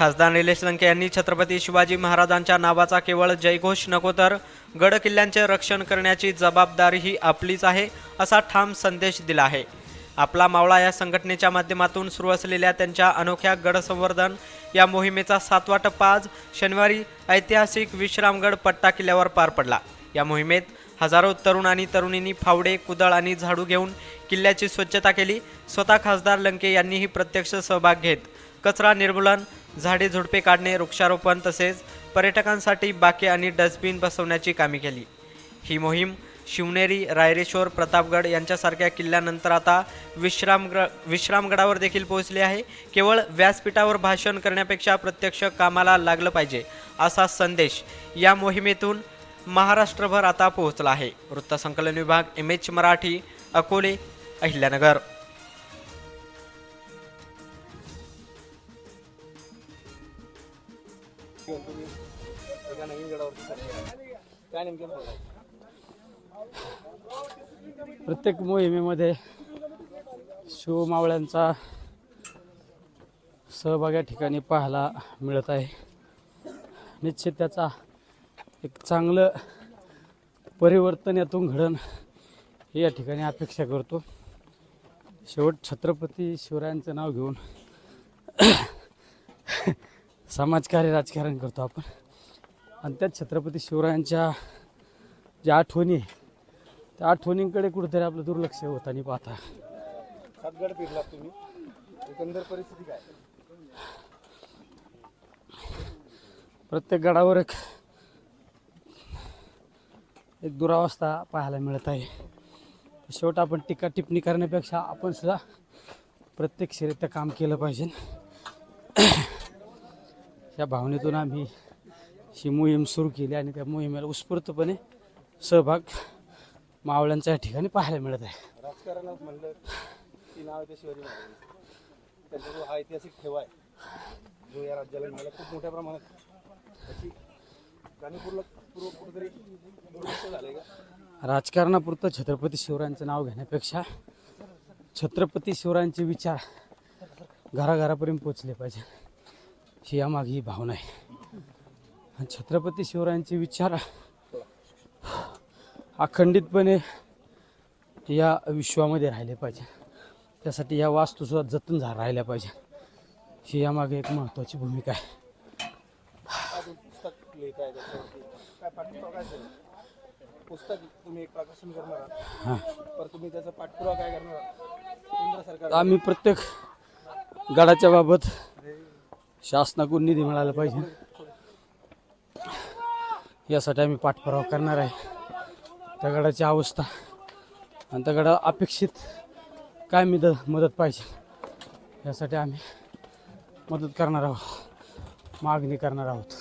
खासदार निलेश लंके यांनी छत्रपती शिवाजी महाराजांच्या नावाचा केवळ जयघोष नको तर गड किल्ल्यांचे रक्षण करण्याची जबाबदारीही आपलीच आहे असा ठाम संदेश दिला आहे. आपला मावळा या संघटनेच्या माध्यमातून सुरू असलेल्या त्यांच्या अनोख्या गड संवर्धन या मोहिमेचा सातवा टप्पा आज शनिवारी ऐतिहासिक विश्रामगड पट्टा किल्ल्यावर पार पडला. या मोहिमेत हजारो तरुण आणि तरुणींनी फावडे कुदळ आणि झाडू घेऊन किल्ल्याची स्वच्छता केली. स्वतः खासदार लंके यांनीही प्रत्यक्ष सहभाग घेत कचरा निर्मूलन झाडे झुडपे काढणे वृक्षारोपण तसेच पर्यटकांसाठी बाके आणि डस्टबिन बसवण्याची कामे केली. ही मोहीम शिवनेरी रायरेश्वर प्रतापगड यांच्यासारख्या किल्ल्यानंतर आता विश्रामगड विश्रामगडावर देखील पोहोचली आहे. केवळ व्यासपीठावर भाषण करण्यापेक्षा प्रत्यक्ष कामाला लागलं पाहिजे असा संदेश या मोहिमेतून महाराष्ट्रभर आता पोहोचला आहे. वृत्तसंकलन विभाग एम एच मराठी अकोले अहिल्यानगर. प्रत्येक मोहिमेमध्ये शिवमावळ्यांचा सहभाग या ठिकाणी पाहायला मिळत आहे. निश्चित त्याचा एक चांगलं परिवर्तन यातून घडण हे या ठिकाणी अपेक्षा करतो. शेवट छत्रपती शिवरायांचं नाव घेऊन समाजकार्य राजकारण करतो आपण. आणि त्यात छत्रपती शिवरायांच्या ज्या आठवणी त्या आठवणींकडे कुठेतरी आपलं दुर्लक्ष होताना पाहता. सातगड फिरलात तुम्ही. एकंदर परिस्थिती काय? प्रत्येक गडावर एक एक दुरावस्था पाहायला मिळत आहे. शेवट आपण टीका टिप्पणी करण्यापेक्षा आपण सुद्धा प्रत्यक्षरित्या काम केलं पाहिजे. या भावनेतून आम्ही ही मोहीम सुरू केली आणि त्या मोहिमेला उत्स्फूर्तपणे सहभाग मावळ्यांच्या या ठिकाणी पाहायला मिळत आहे. राजकारणात म्हणलं की नाव येते शिवाजी महाराज. त्यांचा जो हा ऐतिहासिक ठेवा आहे जो या राज्याला मिळाला खूप मोठ्या प्रमाणात. त्याची जाणीवपूर्वक पूर्वक कुठेतरी दुर्लक्ष झालंय का? राजकारणापुरतं छत्रपती शिवरायांचं नाव घेण्यापेक्षा छत्रपती शिवरायांचे विचार घराघरापर्यंत पोचले पाहिजे. ही यामागे ही भावना आहे. आणि छत्रपती शिवरायांचे विचार अखंडितपणे या विश्वामध्ये राहिले पाहिजे. त्यासाठी या वास्तूसुद्धा जतन झा राहिल्या पाहिजे. ही यामागे एक महत्त्वाची भूमिका आहे. पुस्तक तुम्ही प्रकाशन करणार आम्ही प्रत्येक गडाच्या बाबत शासनाकडून निधी मिळाला पाहिजे. यासाठी आम्ही पाठपुरावा करणार आहे. त्या गडाची अवस्था आणि त्या गडा अपेक्षित काय मदत मदत पाहिजे यासाठी आम्ही मदत करणार आहोत. मागणी करणार आहोत.